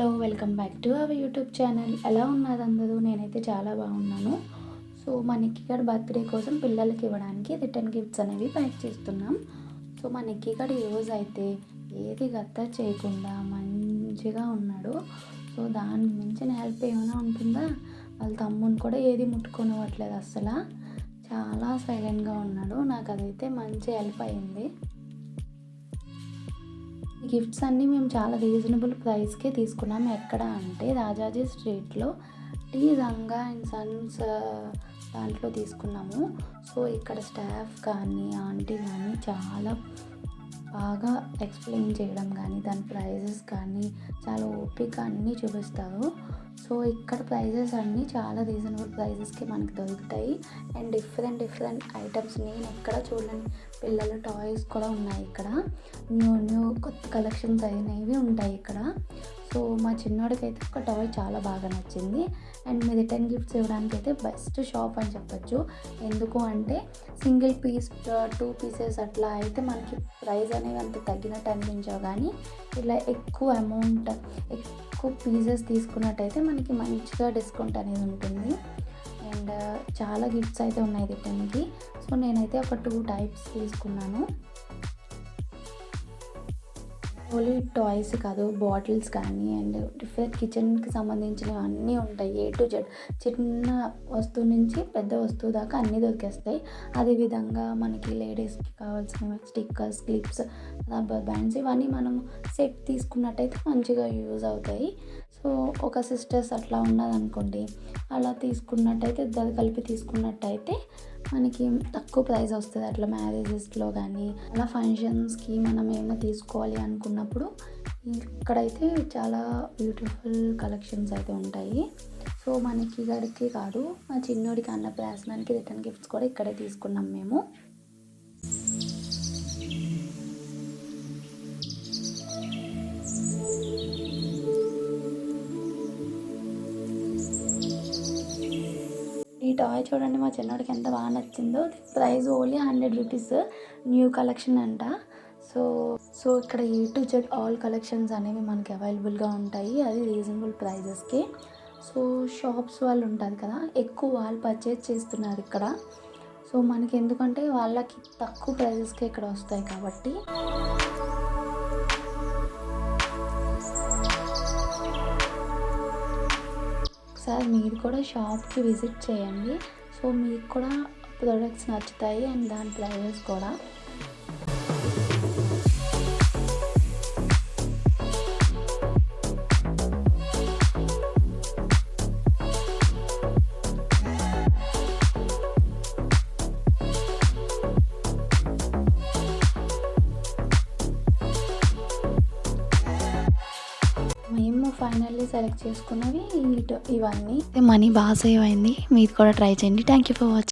Hello welcome back to our YouTube channel. ఎలా ఉన్నారు అందరూ? నేనైతే చాలా బాగున్నాను. సో మనకి నిక్కిగడ్ బర్త్డే కోసం పిల్లలకి ఇవ్వడానికి రిటర్న్ గిఫ్ట్స్ అనేవి ప్యాక్ చేస్తున్నాం. సో మనకి నిక్కిగడ్ ఈరోజు అయితే ఏది గత్త చేయకుండా మంచిగా ఉన్నాడు. సో దాని మించిన హెల్ప్ ఏమైనా ఉంటుందా? వాళ్ళ తమ్ముని కూడా ఏది ముట్టుకొనివ్వట్లేదు అసలు చాలా సైలెంట్గా ఉన్నాడు. నాకు అదైతే మంచి హెల్ప్ అయింది. ఈ గిఫ్ట్స్ అన్నీ మేము చాలా రీజనబుల్ ప్రైస్కే తీసుకున్నాము. ఎక్కడ అంటే రాజాజీ స్ట్రీట్లో టీ రంగా అండ్ సన్స్ దాంట్లో తీసుకున్నాము. సో ఇక్కడ స్టాఫ్ కానీ ఆంటీ కానీ చాలా బాగా ఎక్స్ప్లెయిన్ చేయడం కానీ దాని ప్రైజెస్ కానీ చాలా ఓపిక అన్నీ చూపిస్తారు సో ఇక్కడ ప్రైజెస్ అన్నీ చాలా రీజనబుల్ ప్రైజెస్కి మనకి దొరుకుతాయి. అండ్ డిఫరెంట్ డిఫరెంట్ ఐటమ్స్ నేను ఎక్కడ చూడలేని. పిల్లల టాయ్స్ కూడా ఉన్నాయి ఇక్కడ. న్యూ న్యూ కొత్త కలెక్షన్స్ అయినవి ఉంటాయి ఇక్కడ. సో మా చిన్నోడికి అయితే ఒక టాయ్ చాలా బాగా నచ్చింది. అండ్ మీ రిటర్న్ గిఫ్ట్స్ ఇవ్వడానికి అయితే బెస్ట్ షాప్ అని చెప్పొచ్చు. ఎందుకు అంటే సింగిల్ పీస్ టూ పీసెస్ అట్లా అయితే మనకి ప్రైస్ అనేవి అంత తగ్గినట్టు అనిపించవు. కానీ ఇలా ఎక్కువ అమౌంట్ ఎక్కువ పీసెస్ తీసుకున్నట్టయితే మనకి మంచిగా డిస్కౌంట్ అనేది ఉంటుంది. అండ్ చాలా గిఫ్ట్స్ అయితే ఉన్నాయి రిటర్న్కి సో నేనైతే ఒక టూ టైప్స్ తీసుకున్నాను. ఓన్లీ టాయ్స్ కాదు బాటిల్స్ కానీ అండ్ డిఫరెంట్ కిచెన్కి సంబంధించినవి అన్నీ ఉంటాయి. ఏ టు జెడ్ చిన్న వస్తువు నుంచి పెద్ద వస్తువు దాకా అన్నీ దొరికేస్తాయి. అదేవిధంగా మనకి లేడీస్కి కావాల్సిన స్టిక్కర్స్ క్లిప్స్ రబ్బర్ బ్యాండ్స్ ఇవన్నీ మనం సెట్ తీసుకున్నట్టయితే మంచిగా యూజ్ అవుతాయి. సో ఒక సిస్టర్స్ అట్లా ఉన్నదనుకోండి అలా తీసుకున్నట్టయితే ఇద్దరు కలిపి తీసుకున్నట్టయితే మనకి తక్కువ ప్రైస్ వస్తుంది. అట్లా మ్యారేజెస్లో కానీ అలా ఫంక్షన్స్కి మనం ఏమైనా తీసుకోవాలి అనుకున్నప్పుడు ఇక్కడైతే చాలా బ్యూటిఫుల్ కలెక్షన్స్ అయితే ఉంటాయి. సో మనకి గడికి కాదు మా చిన్నోడికి అన్నప్రాసనానికి రిటర్న్ గిఫ్ట్స్ కూడా ఇక్కడే తీసుకున్నాం మేము. టాయ్ చూడండి మా చిన్నోడికి ఎంత బాగా నచ్చిందో. Price only hundred rupees new collection అంట. సో సో ఇక్కడ A to Z all collections అనేవి మనకి అవైలబుల్గా ఉంటాయి. అది రీజనబుల్ ప్రైజెస్కి సో షాప్స్ వాళ్ళు ఉంటారు కదా ఎక్కువ వాళ్ళు పర్చేజ్ చేస్తున్నారు ఇక్కడ. సో మనకి ఎందుకంటే వాళ్ళకి తక్కువ ప్రైజెస్కి ఇక్కడ వస్తాయి కాబట్టి. ఒకసారి మీరు కూడా షాప్కి విజిట్ చేయండి. సో మీకు కూడా ప్రొడక్ట్స్ నచ్చుతాయి అండ్ దాని ప్రైజెస్ కూడా. ఫైనల్లీ సెలెక్ట్ చేసుకున్నవి ఇవన్నీ. మనీ బాగా సేవ్ అయింది. మీరు కూడా ట్రై చేయండి. Thank you for watching